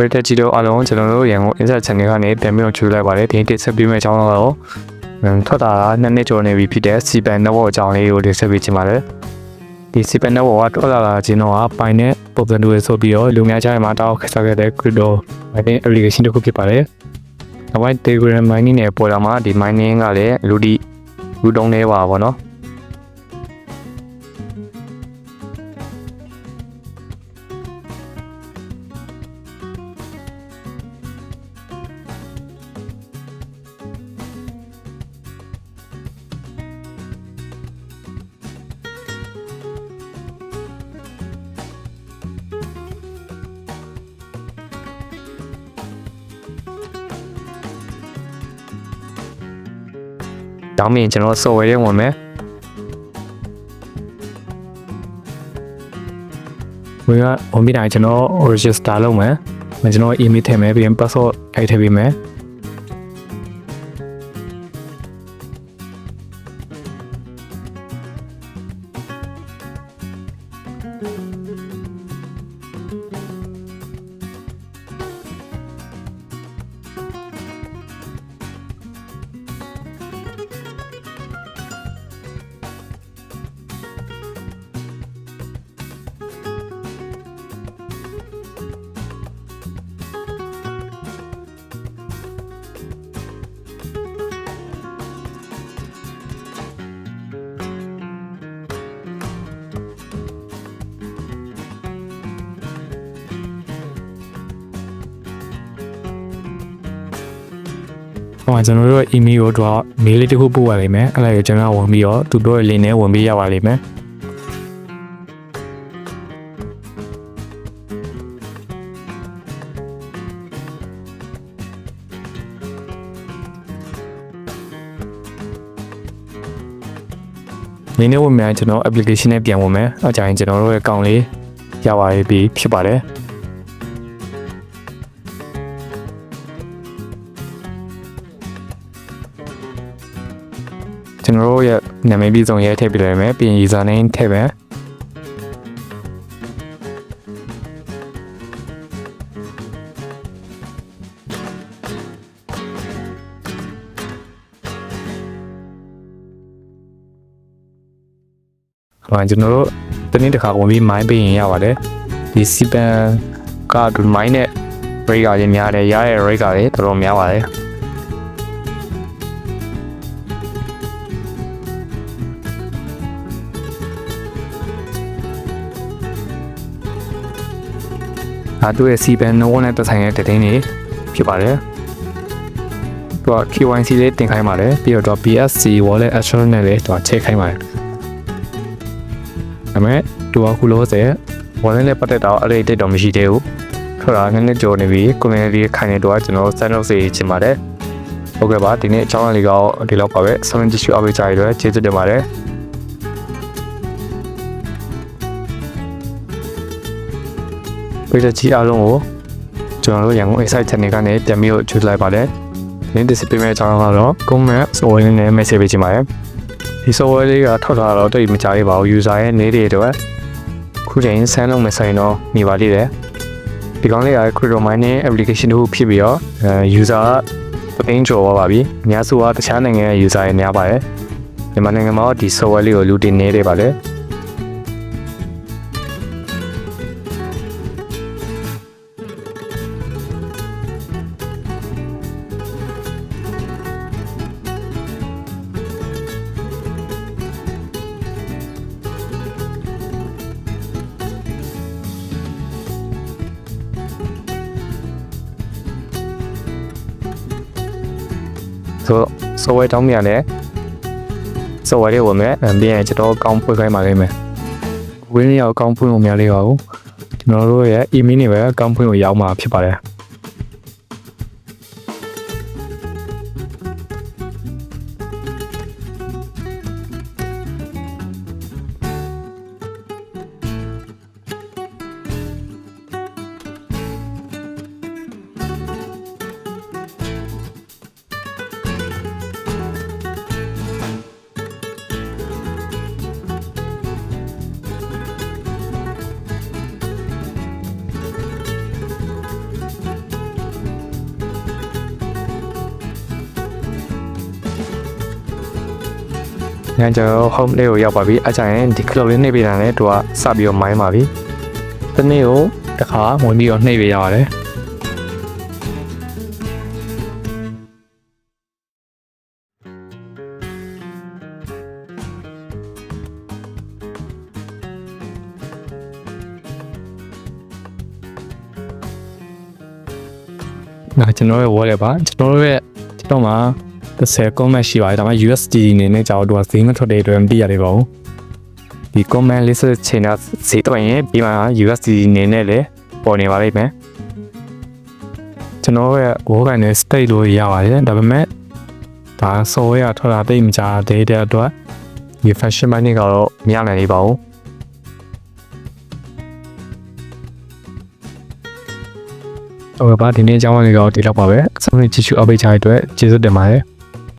ပရိသတ်ကြီးတို့အားလုံးကျွန်တော်တို့ရန်ကုန် Inside Channel ကနေပြန်ပြီးတော့ကြိုလိုက်ပါတယ်ဒီတစ်ဆက်ပြီးမဲ့အကြောင်းတော့ထွက်တာကနှစ်နှစ်ကျော်နေပြီဖြစ်တဲ့စီပန်နဘောအကြောင်းလေးကိုတင်ဆက်ပေးချင်ပါတယ်ဒီစီပန်နဘောကထွက်လာတာချင်းတော့ပိုင်တဲ့ပုံစံတွေဆိုပြီးတော့လူများကြားမှာတောက်ခက်ဆက်ခဲ့တဲ့ crypto mining application တစ်ခုဖြစ်ပါတယ်နောက်ပိုင်း Telegram mining နဲ့ပေါ်လာမှာဒီ mining ကလည်းလူဒီလူတုံးနေပါဘောနော် တောင်းမြင်ကျွန်တော် software တွေဝင်မယ်ဝင်ကဝင်ပြီးတိုင်းကျွန်တော် register လုပ်မယ်ကျွန်တော် email ထည့်မယ်ပြီးရင် password အိုက်ထည့်ပေးမယ် ဟိုမှာကျွန်တော်တို့ email ကိုတော့ mail လေးတစ်ခုပို့ရလိမ့်မယ်အဲ့ဒါကိုကျွန်တော်ဝင်ပြီးတော့သူတို့ရဲ့ link နဲ့ဝင်ပြီးရပါလိမ့်မယ်ဒီနေ့ဝင်မြန်ကျွန်တော် application နဲ့ပြန်ဝင်မယ်အကြိုင်ကျွန်တော်တို့ရဲ့ account လေးရပါပြီဖြစ်ပါတယ် ကျွန်တော်တို့ရဲ့နာမည်ပြည်စုံရေးထည့်ပြလိုက်မယ်ပြီးရင် user name ထည့်မယ်ဟိုကျွန်တော်တို့တနေ့တစ်ခါဝင်ပြီး mine ပေးရင်ရပါတယ်ဒီစီပန်ကဒီ mine နဲ့ rate ကလည်းများတယ်ရရဲ့ rate ကလည်းတော်တော်များပါတယ် ဒါသူ့ရဲ့စီပန်နိုးနဲ့သက်ဆိုင်တဲ့တည်င်းတွေဖြစ်ပါတယ်။သူက KYC လေးတင်ခိုင်းပါတယ်ပြီးတော့ BSC wallet assurance နဲ့လည်းသူကချိန်ခိုင်းပါတယ်။ဒါပေမဲ့သူကခုလို့ဆို wallet နဲ့ပတ်သက်တော့အဲ့ဒီတိတ်တော့မရှိသေးဘူး။ထွက်တာနည်းနည်းကြော်နေပြီ community ခိုင်နေတော့ကျွန်တော် sign up စေချင်ပါတယ်။ဟုတ်ကဲ့ပါဒီနေ့အကြောင်းအရာလေးကဒီလောက်ပါပဲ။ summon tissue အပေးကြရတဲ့ကျေးဇူးတင်ပါတယ်။ ပြည်သက်ကြီးအားလုံးကိုကျွန်တော်တို့ရန်ကုန် Excite Channel ကနေပြန်ပြီးတော့ကြိုးလိုက်ပါတယ်။ဒီတစ်စပေးမဲ့အကြောင်းကတော့ comment software နဲ့ message ပေးချင်ပါတယ်။ဒီ software လေးကထောက်ထားတော့တိတ်မကြရပါဘူး user ရဲ့နေတွေအတွက်ခုချိန်ဆန်းလုံးမဆိုင်တော့နေပါလိမ့်တယ်။ဒီကောင်းလေးက crypto mining application တစ်ခုဖြစ်ပြီးတော့အဲ user ကသိန်းကျော်ပါပါပြီ။အများစုကတခြားနိုင်ငံရဲ့ user တွေများပါတယ်။မြန်မာနိုင်ငံမှာဒီ software လေးကိုလူတင်နေတယ်ပါလေ။ ဆိုဆိုဝဲတောင်းမြန်တယ်ဆိုဝဲလေးဝင်မယ်အပြင်ကျွန်တော်ကောင်းဖွင့်ခိုင်းပါလိမ့်မယ်ဝင်းရောက်ကောင်းဖွင့်လို့များလေးပါဘူးကျွန်တော်တို့ရဲ့ email နဲ့ပဲကောင်းဖွင့်ကိုရောက်မှာဖြစ်ပါတယ် ညကျွန်တော် home လေးကိုရောက်ပါပြီအကြရင်ဒီ cloud လေးနှိပ်ပေးတာနဲ့သူကစပြီးတော့မိုင်းပါပြီတနေ့ကိုတစ်ခါဝင်ပြီးတော့နှိပ်ပေးရပါတယ်ငါကျွန်တော်ရဲ့ wallet ပါကျွန်တော်ရဲ့ကျွန်တော်မှာ 30 comment ရှိပါတယ်ဒါပေမဲ့ USD အနေနဲ့ကြာတော့သူကဈေးမထွက်တဲ့အတွက်မသိရသေးပါဘူးဒီ comment လေးဆက်ချိန်တာဈေးတော့ရင်ပြီးမှ USD အနေနဲ့လည်းပေါ်နေပါလိမ့်မယ်ကျွန်တော်ရဲ့ wall ကန်နဲ့ state လို့ရပါတယ်ဒါပေမဲ့ဒါစောရထွက်တာတိတ်မကြသေးတဲ့အတွက်ဒီ fashion money ကတော့မရနိုင်သေးပါဘူးဟုတ်ကဲ့ပါဒီနေ့အကြောင်းအရာလေးကတော့ဒီလောက်ပါပဲအဆုံးထိကြည့်ရှုအပိတ်ချတဲ့အတွက်ကျေးဇူးတင်ပါတယ်